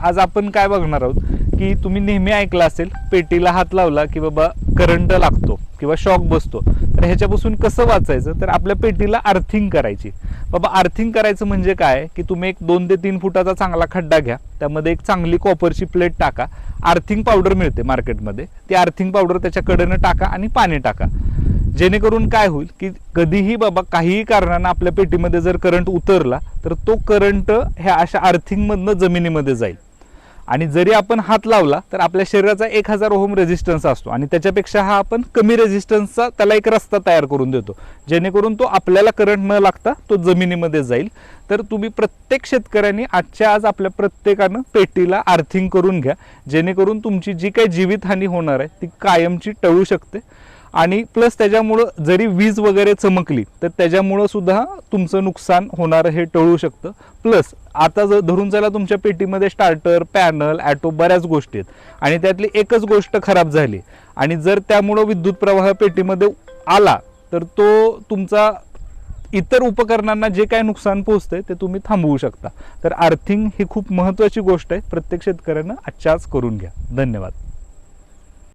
आज आपण काय बघणार आहोत की तुम्ही नेहमी ऐकलं असेल पेटीला हात लावला की बाबा करंट लागतो किंवा शॉक बसतो. तर ह्याच्यापासून कसं वाचायचं? तर आपल्या पेटीला अर्थिंग करायची. बाबा अर्थिंग करायचं म्हणजे काय? की तुम्ही एक दोन ते तीन फुटाचा चांगला खड्डा घ्या त्यामध्ये एक चांगली कॉपरची प्लेट टाका. अर्थिंग पावडर मिळते मार्केटमध्ये ती अर्थिंग पावडर त्याच्या कडेनं टाका आणि पाणी टाका. जेणेकरून काय होईल की कधीही बाबा काहीही कारणानं आपल्या पेटीमध्ये जर करंट उतरला तर तो करंट ह्या अशा अर्थिंगमधनं जमिनीमध्ये जाईल. आणि जरी आपण हात लावला तर आपल्या शरीराचा एक हजार ओहम रेझिस्टन्स असतो. आणि त्याच्यापेक्षा हा आपण कमी रेझिस्टन्सचा त्याला एक रस्ता तयार करून देतो. जेणेकरून तो आपल्याला करंट न लागता तो जमिनीमध्ये जाईल. तर तुम्ही प्रत्येक शेतकऱ्यांनी आजच्या आज आपल्या प्रत्येकानं पेटीला आर्थिंग करून घ्या. जेणेकरून तुमची जी काही जीवितहानी होणार आहे ती कायमची टळू शकते. आणि प्लस त्याच्यामुळं जरी वीज वगैरे चमकली तर त्याच्यामुळं सुद्धा तुमचं नुकसान होणार हे टळू शकतं. प्लस आता जर धरून चला तुमच्या पेटीमध्ये स्टार्टर पॅनल ॲटो बऱ्याच गोष्टी आहेत. आणि त्यातली एकच गोष्ट खराब झाली. आणि जर त्यामुळं विद्युत प्रवाह पेटीमध्ये आला तर तो तुमचा इतर उपकरणांना जे काय नुकसान पोहोचतंय ते तुम्ही थांबवू शकता. तर आर्थिंग ही खूप महत्त्वाची गोष्ट आहे. प्रत्येक शेतकऱ्यानं आजच्या आज करून घ्या. धन्यवाद.